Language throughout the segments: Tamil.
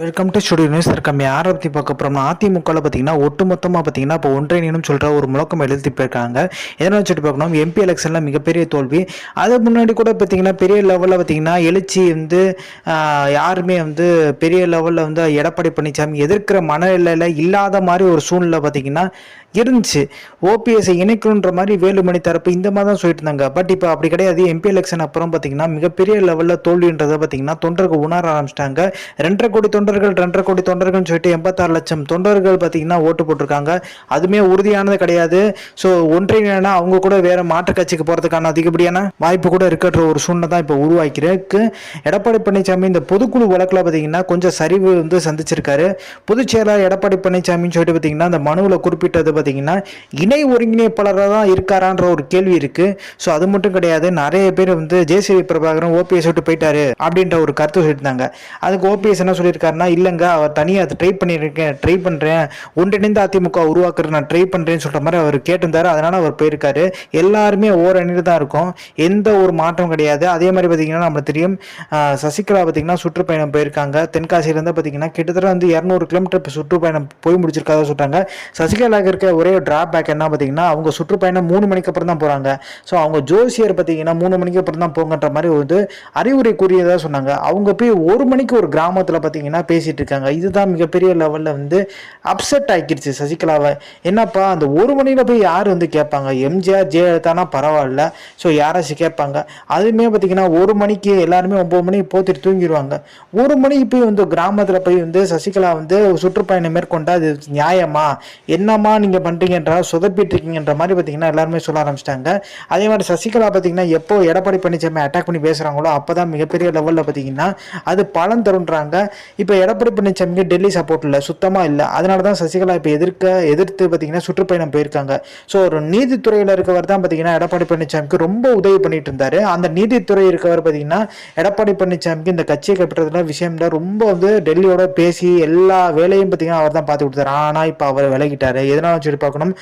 வெல்கம் டு ஸ்டுடியோ நியூஸ் இருக்கம் யாரை பற்றி பார்க்க போகிறோம்னா அதிமுகவில் பார்த்தீங்கன்னா ஒட்டுமொத்தமாக பார்த்தீங்கன்னா இப்போ ஒன்றிணைன்னு சொல்கிற ஒரு முழக்கம் எழுதி போயிருக்காங்க. எதனா வச்சுட்டு பார்க்கணும்? எம்பி எலெக்ஷனில் மிகப்பெரிய தோல்வி. அது முன்னாடி கூட பார்த்தீங்கன்னா பெரிய லெவலில் பார்த்தீங்கன்னா எழுச்சி வந்து யாருமே வந்து பெரிய லெவலில் வந்து எடப்பாடி பழனிசாமி எதிர்க்கிற மனநிலையில் இல்லாத மாதிரி ஒரு சூழ்நிலை பார்த்தீங்கன்னா இருந்துச்சு. ஓபிஎஸ்ஐ இணைக்கணுன்ற மாதிரி வேலுமணி தரப்பு இந்த மாதிரி தான் சொல்லிட்டு இருந்தாங்க. பட் இப்போ அப்படி கிடையாது. எம்பி எலெக்ஷன் அப்புறம் பார்த்தீங்கன்னா மிகப்பெரிய லெவலில் தோல்வின்றதை பார்த்தீங்கன்னா தொண்டர்கள் உணர ஆரம்பிச்சிட்டாங்க. ரெண்டரை கோடி தொண்டர்கள் ரெண்டரை கோடி தொண்டர்கள்னு சொல்லிட்டு எண்பத்தாறு லட்சம் தொண்டர்கள் பார்த்தீங்கன்னா ஓட்டு போட்டிருக்காங்க. அதுவுமே உறுதியானது கிடையாது. ஸோ ஒன்றிணைனா அவங்க கூட வேற மாற்று கட்சிக்கு போகிறதுக்கான அதிகப்படியான வாய்ப்பு கூட இருக்கிற ஒரு சூழ்நிலை தான் இப்போ உருவாக்கிருக்கு எடப்பாடி பழனிசாமி இந்த பொதுக்குழு வழக்கில் பார்த்தீங்கன்னா கொஞ்சம் சரிவு வந்து சந்திச்சிருக்காரு. பொதுச் செயலாளர் எடப்பாடி பழனிசாமின்னு சொல்லிட்டு பார்த்தீங்கன்னா அந்த மனுவில் குறிப்பிட்டது பார்த்தீங்கன்னா இணை ஒருங்கிணைப்பாளராக தான் இருக்காரான்ற ஒரு கேள்வி இருக்கு. ஸோ அது மட்டும் கிடையாது. நிறைய பேர் வந்து ஜேசிவி பிரபாகரன் ஓபிஎஸ் விட்டு போயிட்டாரு அப்படின்ற ஒரு கருத்து சொல்லியிருந்தாங்க. அதுக்கு ஓபிஎஸ் என்ன சொல்லியிருக்காருன்னா இல்லைங்க அவர் தனியாக அதை ட்ரை பண்ணியிருக்கேன் ட்ரை பண்ணுறேன் ஒன்றிணைந்து அதிமுக உருவாக்குறது நான் ட்ரை பண்ணுறேன்னு சொல்கிற மாதிரி அவர் கேட்டிருந்தாரு. அதனால் அவர் போயிருக்காரு. எல்லாருமே ஓரணியில் தான் இருக்கும். எந்த ஒரு மாற்றம் கிடையாது. அதே மாதிரி பார்த்தீங்கன்னா நம்மளுக்கு தெரியும் சசிகலா பார்த்தீங்கன்னா சுற்றுப்பயணம் போயிருக்காங்க. தென்காசியிலேருந்து பார்த்தீங்கன்னா கிட்டத்தட்ட வந்து இரநூறு கிலோமீட்டர் சுற்றுப்பயணம் போய் முடிச்சிருக்காத சொல்கிறாங்க சசிகலாவுக்கு இருக்க ஒரே டிராபேக் என்ன பார்த்தீங்கன்னா அவங்க சுற்றுப்பயணம் மூணு மணிக்கு அப்புறம் தான் போகிறாங்க ஸோ அவங்க ஜோசியர் பார்த்தீங்கன்னா மூணு மணிக்கு அப்புறம் தான் போங்கன்ற மாதிரி வந்து அறிவுரை கூறியதாக சொன்னாங்க. அவங்க போய் ஒரு மணிக்கு ஒரு கிராமத்தில் பார்த்தீங்கன்னா பேசிட்டு இருக்காங்க இதுதான் மிகப்பெரிய லெவலில் வந்து அப்செட் ஆகிடுச்சு சசிகலாவை. என்னப்பா அந்த ஒரு மணியில் போய் யார் வந்து கேட்பாங்க? எம்ஜிஆர் ஜெயலலிதானா பரவாயில்ல. ஸோ யாராச்சும் கேட்பாங்க? அதுவுமே பார்த்தீங்கன்னா ஒரு மணிக்கு எல்லாருமே ஒம்பது மணிக்கு போத்துட்டு தூங்கிடுவாங்க ஒரு மணிக்கு போய் வந்து கிராமத்தில் போய் வந்து சசிகலா வந்து சுற்றுப்பயணம் மேற்கொண்டா அது நியாயமா? என்னம்மா நீங்கள் பண்ணுறீங்கன்ற சொதப்பிட்டு இருக்கீங்கன்ற மாதிரி பார்த்தீங்கன்னா எல்லாருமே சொல்ல ஆரம்பிச்சிட்டாங்க. அதே மாதிரி சசிகலா பார்த்தீங்கன்னா எப்போ எடப்பாடி பழனிசாமி அட்டாக் பண்ணி பேசுகிறாங்களோ அப்போ தான் மிகப்பெரிய லெவலில் பார்த்தீங்கன்னா அது பலன் தருன்றாங்க. இப்போ எடப்பாடி பழனிசாமிக்கு டெல்லி சப்போர்ட் இல்லை சுத்தமாக இல்லை. அதனால தான் சசிகலா இப்போ எதிர்க்க எதிர்த்து பார்த்தீங்கன்னா சுற்றுப்பயணம் போயிருக்காங்க. ஸோ ஒரு நீதித்துறையில் இருக்கவர் தான் பார்த்தீங்கன்னா எடப்பாடி பழனிசாமிக்கு ரொம்ப உதவி பண்ணிட்டு இருந்தாரு. அந்த நீதித்துறை இருக்கவர் பார்த்தீங்கன்னா எடப்பாடி பழனிசாமிக்கு இந்த கட்சியை கைப்பற்றதுல விஷயம்ல ரொம்ப வந்து டெல்லியோட பேசி எல்லா வேலையும் பார்த்தீங்கன்னா அவர் தான் பார்த்து கொடுத்தாரு. ஆனால் இப்போ அவர் விலகிட்டார். எதனாலும் சொல்லி பார்க்கணும்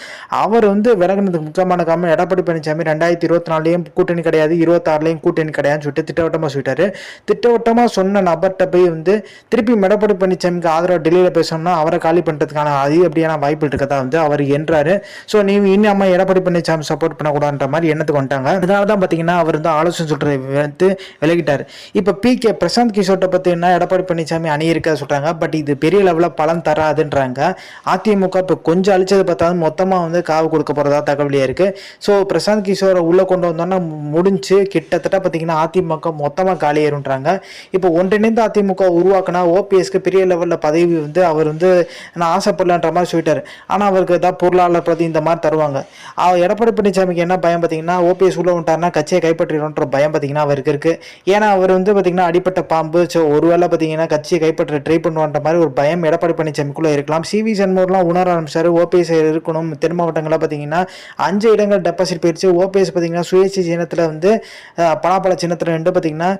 அவர் வந்து விலகினதுக்கு முக்கியமான காரணம் எடப்பாடி பழனிசாமி ரெண்டாயிரத்தி இருபத்தி நாலுலையும் கூட்டணி கிடையாது இருபத்தாறுலையும் கூட்டணி கிடையாதுன்னு சொல்லிட்டு திட்டவட்டமாக சொல்லிட்டாரு. திட்டவட்டமாக சொன்ன நபர்கிட்ட போய் வந்து திருப்பி எடப்பாடி பழனிசாமிக்கு ஆதரவு டெல்லியில் பேசணும்னா அவரை காலி பண்ணுறதுக்கான அதிகப்படியான வாய்ப்பு இருக்கதா வந்து அவர் என்றாரு. ஸோ நீ இன்னும் அம்மா எடப்பாடி பழனிசாமி சப்போர்ட் பண்ணக்கூடாதுன்ற மாதிரி எண்ணத்துக்கு வந்துட்டாங்க. அதனால தான் பார்த்தீங்கன்னா அவர் வந்து ஆலோசனை சொல்கிறத வந்து விலகிட்டார் இப்போ பி கே பிரசாந்த் கிஷோர்ட்டை பார்த்தீங்கன்னா எடப்பாடி பழனிசாமி அணி இருக்கா சொல்கிறாங்க பட் இது பெரிய லெவலில் பலன் தராதுன்றாங்க. அதிமுக இப்போ கொஞ்சம் அழிச்சது பார்த்தாலும் மொத்தமாக வந்து காவு கொடுக்க போகிறதா தகவலியாக இருக்குது ஸோ பிரசாந்த் கிஷோரை உள்ளே கொண்டு வந்தோன்னா முடிஞ்சு கிட்டத்தட்ட பார்த்தீங்கன்னா அதிமுக மொத்தமாக காலியேறுன்றாங்க இப்போ ஒன்றிணைந்த அதிமுக உருவாக்குனா ஓபிஎஸ்க்கு பெரிய லெவலில் பதவி வந்து அவர் வந்து நான் ஆசைப்படலன்ற மாதிரி சொல்லிட்டார். ஆனால் அவருக்கு ஏதாவது பொருளாளர் பதவி இந்த மாதிரி தருவாங்க. அவர் எடப்பாடி பழனிசாமிக்கு என்ன பயம் பார்த்தீங்கன்னா ஓபிஎஸ் உள்ள விட்டார்னா கட்சியை கைப்பற்றிடும்ன்ற பயம் பார்த்தீங்கன்னா அவருக்கு இருக்குது ஏன்னா அவர் வந்து பார்த்தீங்கன்னா அடிப்பட்ட பாம்பு ஸோ ஒருவேளை பார்த்தீங்கன்னா கட்சியை கைப்பற்ற ட்ரை பண்ணுவான்ற மாதிரி ஒரு பயம் எடப்பாடி பழனிசாமிக்குள்ளே இருக்கலாம். சிவி சண்முகம்லாம் உணர ஆரம்பிச்சார். ஓபிஎஸ் இருக்கணும் தென் மாவட்டங்களில் பார்த்தீங்கன்னா அஞ்சு இடங்கள் டெபாசிட் போயிடுச்சு ஓபிஎஸ் பார்த்தீங்கன்னா சுயேட்சை சின்னத்தில் வந்து பலாப்பழ சின்னத்தில் ரெண்டு பார்த்தீங்கன்னா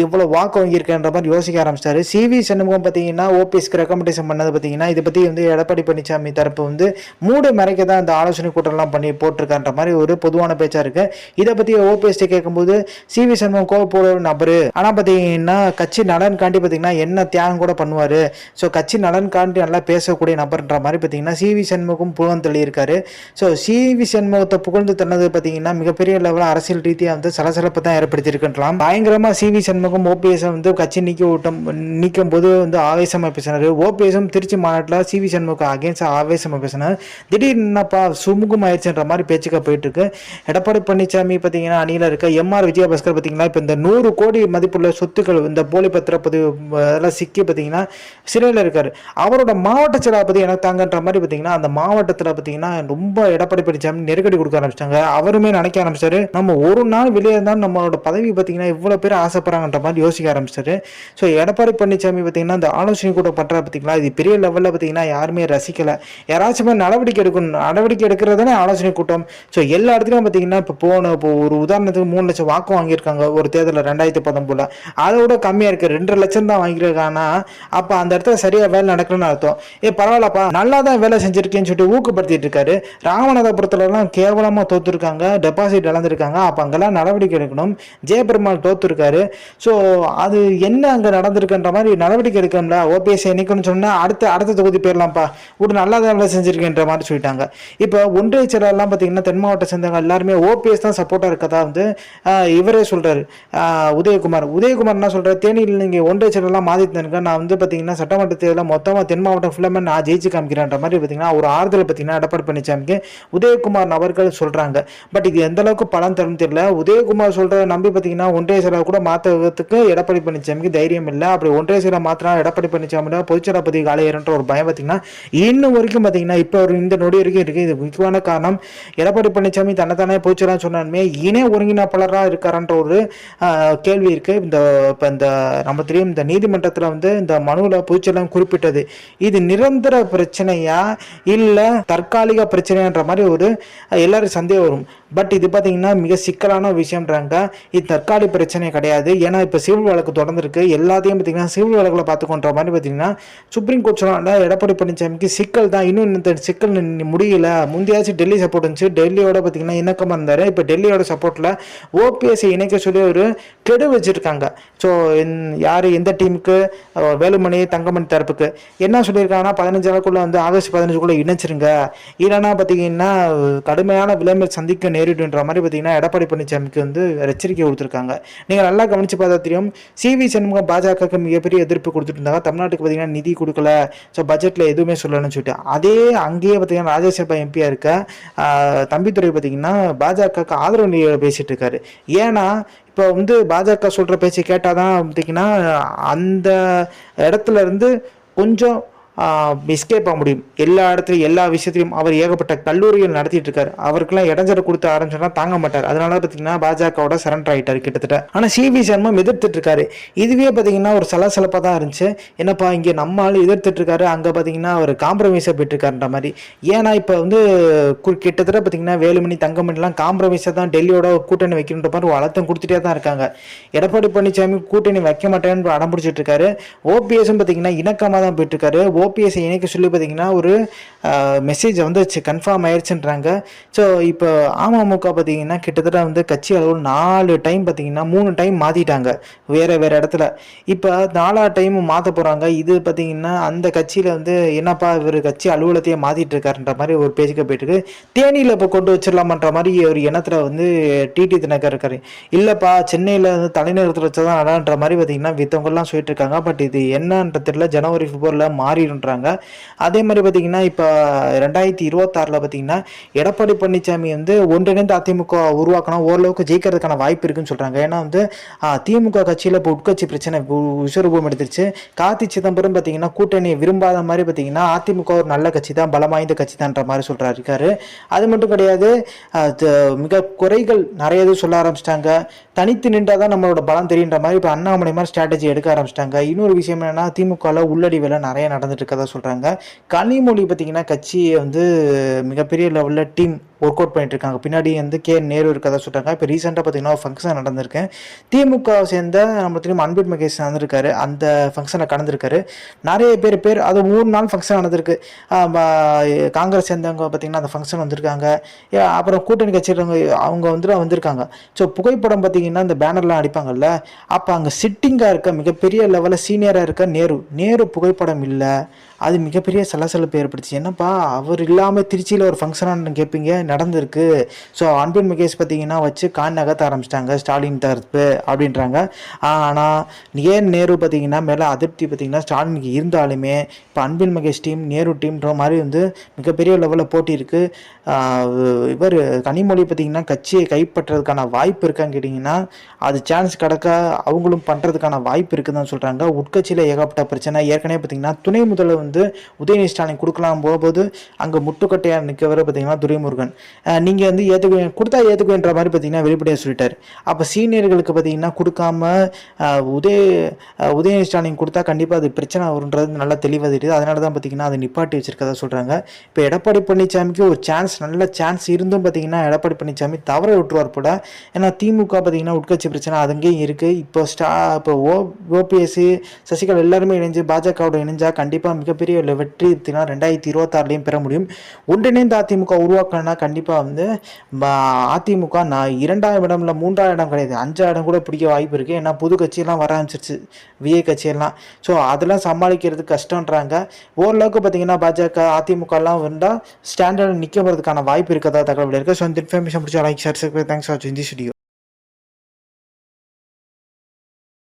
இவ்வளோ வாக்கு வாங்கியிருக்கன்ற மாதிரி யோசிக்க ஆரம்பிச்சிட்டாரு சிவி சண்முகம் பார்த்தீங்கன்னா ஓபிஎஸ்க்கு ரெக்கமெண்டேஷன் பண்ணது பார்த்தீங்கன்னா இதை பற்றி வந்து எடப்பாடி பழனிசாமி தரப்பு வந்து மூடு மறைக்க தான் இந்த ஆலோசனை கூட்டம்லாம் பண்ணி போட்டிருக்கான்ற மாதிரி ஒரு பொதுவான பேச்சாக இருக்கு. இதை பற்றி ஓபிஎஸ்டி கேட்கும்போது சிவி சண்முகம் கோவப்போட ஒரு நபர். ஆனால் பார்த்தீங்கன்னா கட்சி நலன் காண்டி பார்த்தீங்கன்னா என்ன தியாகம் கூட பண்ணுவார். ஸோ கட்சி நலன் காண்டி நல்லா பேசக்கூடிய நபர்ன்ற மாதிரி பார்த்தீங்கன்னா சிவி சண்முகம் புகழ்ந்து தள்ளியிருக்காரு. ஸோ சிவி சண்முகத்தை புகழ்ந்து தன்னது பார்த்தீங்கன்னா மிகப்பெரிய லெவலில் அரசியல் ரீதியாக வந்து சலசலப்பு தான் ஏற்படுத்தியிருக்கலாம் பயங்கரமாக சிவி சண்முகம் ஓபிஎஸ் வந்து கட்சி நீக்கி விட்டம் நீக்கும் போது வந்து ஆவேசமாக பேசினார். ஓபிஎஸும் திருச்சி மாநாட்டில் சிவி சண்முகம் அகேன்ஸ்டாக ஆவேசமாக பேசினார். திடீர்னு என்னப்பா ஆயிடுச்சுன்ற மாதிரி பேச்சுக்காக போயிட்டுருக்கு. எடப்பாடி பழனிசாமி பார்த்தீங்கன்னா அணியில் இருக்க எம்ஆர் விஜயபாஸ்கர் பார்த்தீங்கன்னா இப்போ இந்த நூறு கோடி மதிப்புள்ள சொத்துக்கள் இந்த போலி பத்திரப்பதிவு அதெல்லாம் சிக்கி பார்த்தீங்கன்னா சிறையில் இருக்கார். அவரோட மாவட்ட செயலாளர் பற்றி எனக்கு தாங்கன்ற மாதிரி பார்த்தீங்கன்னா அந்த மாவட்டத்தில் பார்த்தீங்கன்னா ரொம்ப எடப்பாடி பழனிசாமி நெருக்கடி கொடுக்க ஆரம்பிச்சிட்டாங்க. அவருமே நினைக்க ஆரம்பிச்சாரு. நம்ம ஒரு நாள் வெளியே இருந்தாலும் நம்மளோட பதவி பார்த்தீங்கன்னா இவ்வளோ பேர் ஆசைப்படுறாங்கன்ற மாதிரி யோசிக்க ஆரம்பிச்சாரு. ஸோ எடப்பாடி பழனிசாமி பார்த்தீங்கன்னா இந்த ஆலோசனை கூட பண்ணுறா பார்த்தீங்களா இது பெரிய லெவலில் பார்த்தீங்கன்னா யாருமே ரசிக்கலை. யாராச்சும் நடவடிக்கை எடுக்கணும் நடவடிக்கை எடுக்கிறதானே ஆலோசனை கூட்டம். ஸோ எல்லா இடத்துலையும் பார்த்தீங்கன்னா இப்போ போன இப்போ ஒரு உதாரணத்துக்கு மூணு லட்சம் வாக்கு வாங்கியிருக்காங்க ஒரு தேர்தலில் ரெண்டாயிரத்தி பத்தொம்போதுல அதை விட கம்மியாக இருக்குது ரெண்டரை லட்சம் தான் வாங்கியிருக்காங்கன்னா அப்போ அந்த இடத்துல சரியாக வேலை நடக்கணும்னு அர்த்தம். ஏ பரவாயில்லப்பா நல்லா தான் வேலை செஞ்சுருக்கேன்னு சொல்லிட்டு ஊக்கப்படுத்திட்டு இருக்காரு. ராமநாதபுரத்துலலாம் கேவலமாக தோத்துருக்காங்க. டெபாசிட் இழந்திருக்காங்க. அப்போ அங்கெல்லாம் நடவடிக்கை எடுக்கணும். ஜெயபெருமாள் தோத்துருக்காரு. ஸோ அது என்ன அங்கே நடந்திருக்குன்ற மாதிரி நடவடிக்கை நடவடிக்கை எடுக்கணும்ல ஓபிஎஸ் இணைக்கணும்னு சொன்னால் அடுத்த அடுத்த தொகுதி போயிடலாம்ப்பா. விட்டு நல்லா தான் நல்லா மாதிரி சொல்லிட்டாங்க. இப்போ ஒன்றிய செயலர்லாம் பார்த்தீங்கன்னா தென் மாவட்ட சேர்ந்தவங்க எல்லாருமே ஓபிஎஸ் தான் சப்போர்ட்டாக இருக்கதா வந்து இவரே சொல்கிறார் உதயகுமார். உதயகுமார் என்ன சொல்கிறார் தேனியில் நீங்கள் ஒன்றிய செயலர்லாம் மாற்றிட்டு நான் வந்து பார்த்தீங்கன்னா சட்டமன்ற தேர்தலில் மொத்தமாக தென் மாவட்டம் ஃபுல்லாமே நான் ஜெயிச்சு காமிக்கிறேன்ற மாதிரி பார்த்தீங்கன்னா ஒரு ஆறுதல் பார்த்தீங்கன்னா எடப்பாடி பழனிசாமிக்கு உதயகுமார் நபர்கள் சொல்கிறாங்க பட் இது எந்த அளவுக்கு பலன் தரும் தெரியல. உதயகுமார் சொல்கிறத நம்பி பார்த்தீங்கன்னா ஒன்றிய செயலர் கூட மாற்றுறதுக்கு எடப்பாடி பழனிசாமிக்கு தைரியம் இல்லை. அப்படி ஒன்றிய செயலர் மாத்தினா எடப்பாடி பழனிசாமியோட பொதுச்செயலர் பதவி ஒரு பயம் பார்த்தீங்கன்னா இன்னும் வரைக்கும் பார்த்தீங்கன்னா இப்போ ஒரு இந்த நொடி வரைக்கும் இருக்குது இது முக்கியமான காரணம் எடப்பாடி பழனிசாமி தன்னைத்தானே பொதுச்செயலாளர் சொன்னாலுமே இணை ஒருங்கிணைப்பாளராக இருக்காரன்ற ஒரு கேள்வி இருக்குது இந்த இப்போ இந்த நம்ம தெரியும் இந்த நீதிமன்றத்தில் வந்து இந்த மனுவில் பொதுச்செயலாளர் குறிப்பிட்டது. இது நிரந்தர பிரச்சனையா? இல்லை தற்காலிக பிரச்சனைன்ற மாதிரி ஒரு எல்லோரும் எல்லாரும் சந்தேகம் வரும். பட் இது பார்த்தீங்கன்னா மிக சிக்கலான விஷயம்ன்றாங்க. இது தற்காலிக பிரச்சனை கிடையாது. ஏன்னா இப்போ சிவில் வழக்கு தொடர்ந்துருக்கு. எல்லாத்தையும் பார்த்தீங்கன்னா சிவில் வழக்கில் பார்த்துக்கோன்ற மாதிரி பார்த்தீங்கன்னா சுப்ரீம் கோர்ட் சொன்னால எடப்பாடி பழனிசாமிக்கு சிக்கல் தான். இன்னும் இந்த சிக்கல் முடியல. முந்தையாச்சும் டெல்லி சப்போர்ட் இருந்துச்சு. டெல்லியோட பார்த்தீங்கன்னா இணக்கமாக இருந்தார். இப்போ டெல்லியோட சப்போர்ட்டில் ஓபிஎஸ்சி இணைக்க சொல்லி ஒரு கெடு வச்சுருக்காங்க. ஸோ யார் எந்த டீமுக்கு வேலுமணி தங்கமணி தரப்புக்கு. என்ன சொல்லியிருக்காங்கன்னா பதினஞ்சு வந்து ஆகஸ்ட் பதினஞ்சுக்குள்ளே இணைச்சிருங்க. இல்லைன்னா பார்த்தீங்கன்னா கடுமையான விளைமல் சந்திக்க நேரிடுன்ற மாதிரி பார்த்தீங்கன்னா எடப்பாடி பழனிசாமிக்கு வந்து எச்சரிக்கை கொடுத்துருக்காங்க. நீங்கள் நல்லா கவனித்து பார்த்தா தெரியும். சிவி சண்முகம் பாஜகவுக்கு மிகப்பெரிய எதிர்ப்பு கொடுத்துட்டு இருந்தாங்க தமிழ்நாட்டுக்கு பார்த்தீங்கன்னா நிதி கொடுக்கல. ஸோ பட்ஜெட்டில் எதுவுமே சொல்லணும்னு சொல்லிட்டு. அதே அங்கேயே பார்த்தீங்கன்னா ராஜ்யசபா எம்பியாக இருக்க தம்பித்துறை பார்த்தீங்கன்னா பாஜகவுக்கு ஆதரவு நிலையில் பேசிட்டு இருக்காரு. ஏன்னா இப்போ வந்து பாஜக சொல்கிற பேச்சு கேட்டால் தான் பார்த்தீங்கன்னா அந்த இடத்துல இருந்து கொஞ்சம் எஸ்கேப் ஆக முடியும். எல்லா இடத்துலையும் எல்லா விஷயத்திலையும் அவர் ஏகப்பட்ட கல்லூரிகள் நடத்திட்டு இருக்காரு அவருக்கெல்லாம் இடைஞ்சல கொடுத்து ஆரம்பிச்சோன்னா தாங்க மாட்டார். அதனால பார்த்தீங்கன்னா பாஜகவோட சரண்டர் ஆகிட்டார் கிட்டத்தட்ட. ஆனால் சிவி சர்மம் எதிர்த்துட்டு இருக்காரு இதுவே பார்த்தீங்கன்னா ஒரு சலசலப்பாக தான் இருந்துச்சு. என்னப்பா இங்கே நம்ம ஆள் எதிர்த்துட்டு இருக்காரு அங்கே பார்த்தீங்கன்னா அவர் காம்ப்ரமைஸாக போயிட்டுருக்காருன்ற மாதிரி. ஏன்னா இப்போ வந்து கிட்டத்தட்ட பார்த்தீங்கன்னா வேலுமணி தங்கமணிலாம் காம்ப்ரமைஸாக தான் டெல்லியோட கூட்டணி வைக்கணுன்ற மாதிரி ஒரு அழுத்தம் கொடுத்துட்டே தான் இருக்காங்க. எடப்பாடி பழனிசாமி கூட்டணி வைக்க மாட்டேன்னு அடம் பிடிச்சிட்டு இருக்காரு ஓபிஎஸும் பார்த்தீங்கன்னா இணக்கமாக தான் போயிட்டு இருக்காரு ஓபிஎஸ்ஐ இணைக்க சொல்லி பார்த்தீங்கன்னா ஒரு மெசேஜ் வந்துச்சு கன்ஃபார்ம் ஆயிடுச்சுன்றாங்க ஸோ இப்போ அமமுக பார்த்தீங்கன்னா கிட்டத்தட்ட வந்து கட்சி அளவில் நாலு டைம் பார்த்தீங்கன்னா மூணு டைம் மாற்றிட்டாங்க வேறு வேறு இடத்துல. இப்போ நாலா டைம் மாற்ற போகிறாங்க இது பார்த்தீங்கன்னா அந்த கட்சியில் வந்து என்னப்பா இவர் கட்சி அலுவலகத்தையே மாற்றிட்டு இருக்காருன்ற மாதிரி ஒரு பேச்சுக்கு போயிட்டு இருக்கு தேனியில் இப்போ கொண்டு வச்சிடலாமன்ற மாதிரி ஒரு எண்ணத்தில் வந்து டிடி தினகர் இருக்காரு. இல்லைப்பா சென்னையில் வந்து தலைநகரத்தில் வச்சா தான் நடான்ற மாதிரி பார்த்தீங்கன்னா வித்தவங்கெல்லாம் சொல்லிட்டு இருக்காங்க. பட் இது என்னன்ற தெரியல. ஜனவரி பிப்ரவரியில் பண்ணுறாங்க அதே மாதிரி பார்த்தீங்கன்னா இப்போ ரெண்டாயிரத்தி இருபத்தாறில் பார்த்தீங்கன்னா எடப்பாடி பழனிசாமி வந்து ஒன்றிணைந்து அதிமுக உருவாக்கணும் ஓரளவுக்கு ஜெயிக்கிறதுக்கான வாய்ப்பு இருக்குன்னு சொல்கிறாங்க ஏன்னா வந்து திமுக கட்சியில் இப்போ உட்கட்சி பிரச்சனை வு- விஸ்வரூபம் எடுத்துருச்சு. கார்த்தி சிதம்பரம் பார்த்தீங்கன்னா கூட்டணியை விரும்பாத மாதிரி பார்த்தீங்கன்னா அதிமுக ஒரு நல்ல கட்சி தான் பலம் வாய்ந்த கட்சி தான்ற மாதிரி சொல்கிறாரு இருக்காரு. அது மட்டும் கிடையாது மிக குறைகள் நிறைய சொல்ல ஆரம்பிச்சிட்டாங்க. தனித்து நின்றால் தான் நம்மளோட பலம் தெரியுன்ற மாதிரி இப்போ அண்ணாமலை மாதிரி ஸ்ட்ராட்டஜி எடுக்க ஆரம்பிச்சிட்டாங்க. இன்னொரு விஷயம் என்னென்னா திமுகவில் உள்ளடி வேலை நிறைய நடந்துட்டு இருக்கதா சொல்கிறாங்க கனிமொழி பார்த்தீங்கன்னா கட்சியை வந்து மிகப்பெரிய லெவலில் டீம் ஒர்க் அவுட் பண்ணிட்டு இருக்காங்க பின்னாடி வந்து கே நேரு இருக்கதா சொல்கிறாங்க இப்போ ரீசெண்டாக பார்த்தீங்கன்னா ஃபங்க்ஷன் நடந்திருக்கேன் திமுக சேர்ந்த நம்ம திரும்ப அன்பில் மகேஷ் நடந்திருக்காரு. அந்த ஃபங்க்ஷனில் கலந்துருக்காரு. நிறைய பேர் பேர் அது மூணு நாள் ஃபங்க்ஷன் நடந்திருக்கு. காங்கிரஸ் சேர்ந்தவங்க பார்த்தீங்கன்னா அந்த ஃபங்க்ஷன் வந்திருக்காங்க. அப்புறம் கூட்டணி கட்சியிலவங்க அவங்க வந்து வந்திருக்காங்க. ஸோ புகைப்படம் பார்த்தீங்கன்னா இந்த பேனர்லாம் அடிப்பாங்கல்ல. அப்போ அங்கே சிட்டிங்காக இருக்க மிகப்பெரிய லெவலில் சீனியராக இருக்க நேரு. நேரு புகைப்படம் இல்லை. அது மிகப்பெரிய சலசலப்பு ஏற்படுச்சு என்னப்பா அவர் இல்லாமல் திருச்சியில் ஒரு ஃபங்க்ஷனாக கேட்பீங்க நடந்திருக்கு. ஸோ அன்பின் முகேஷ் பார்த்தீங்கன்னா வச்சு கான் நகர்த்த ஆரம்பிச்சிட்டாங்க. ஸ்டாலின் தரப்பு அப்படின்றாங்க. ஆனால் ஏன் நேரு பார்த்தீங்கன்னா மேலே அதிருப்தி பார்த்தீங்கன்னா ஸ்டாலினுக்கு இருந்தாலுமே இப்போ அன்பின் மகேஷ் டீம் நேரு டீம்ன்ற மாதிரி வந்து மிகப்பெரிய லெவலில் போட்டி இருக்குது இவர் கனிமொழி பார்த்தீங்கன்னா கட்சியை கைப்பற்றுறதுக்கான வாய்ப்பு இருக்கான்னு கேட்டிங்கன்னா அது சான்ஸ் கிடக்க அவங்களும் பண்ணுறதுக்கான வாய்ப்பு இருக்குதுன்னு சொல்கிறாங்க உட்கட்சியில் ஏகப்பட்ட பிரச்சனை. ஏற்கனவே பார்த்தீங்கன்னா துணை முதல்வர் வந்து உதயநிதி ஸ்டாலின் கொடுக்கலாம் போகும்போது அங்கே முட்டுக்கட்டையாக நிற்கவரை பார்த்தீங்கன்னா துரைமுருகன். நீங்கள் வந்து ஏற்றுக்குவேன் கொடுத்தா ஏற்றுக்குவேன்ற மாதிரி பார்த்தீங்கன்னா வெளிப்படையாக சொல்லிட்டார். அப்போ சீனியர்களுக்கு பார்த்தீங்கன்னா கொடுக்காம உதய உதயநிதி ஸ்டாலின் கொடுத்தா கண்டிப்பாக அது பிரச்சனை வருன்றது நல்லா தெளிவாக தெரியுது. அதனால தான் பார்த்தீங்கன்னா அதை நிப்பாட்டி வச்சிருக்கதா சொல்கிறாங்க இப்போ எடப்பாடி பழனிசாமிக்கு ஒரு சான்ஸ் நல்ல சான்ஸ் இருந்தும் பார்த்தீங்கன்னா எடப்பாடி பழனிசாமி தவற விட்டுருவார் போல. ஏன்னா திமுக பார்த்தீங்கன்னா உட்கட்சி பிரச்சனை அது அங்கேயும் இருக்குது இப்போ ஸ்டா இப்போ ஓ ஓபிஎஸ்சி சசிகலா எல்லாருமே இணைஞ்சு பாஜகவோட இணைஞ்சால் கண்டிப்பாக மிக மிகப்பெரிய வெற்றி தினம் ரெண்டாயிரத்தி இருபத்தாறுலையும் பெற முடியும். ஒன்றிணைந்த அதிமுக உருவாக்கணும்னா கண்டிப்பாக வந்து அதிமுக நான் இரண்டாம் இடம்ல மூன்றாம் இடம் கிடையாது. அஞ்சாம் இடம் கூட பிடிக்க வாய்ப்பு இருக்குது ஏன்னா புது கட்சியெல்லாம் வர ஆரம்பிச்சிருச்சு. விஏ கட்சியெல்லாம். ஸோ அதெல்லாம் சமாளிக்கிறது கஷ்டன்றாங்க ஓரளவுக்கு பார்த்தீங்கன்னா பாஜக அதிமுகலாம் வந்தால் ஸ்டாண்டர்ட் நிற்க போகிறதுக்கான வாய்ப்பு இருக்கதா தகவல் இருக்குது ஸோ இந்த இன்ஃபர்மேஷன் பிடிச்சா லைக் ஷேர் தேங்க்ஸ் ஃபார் வாட்சிங் ஸ்டுடியோ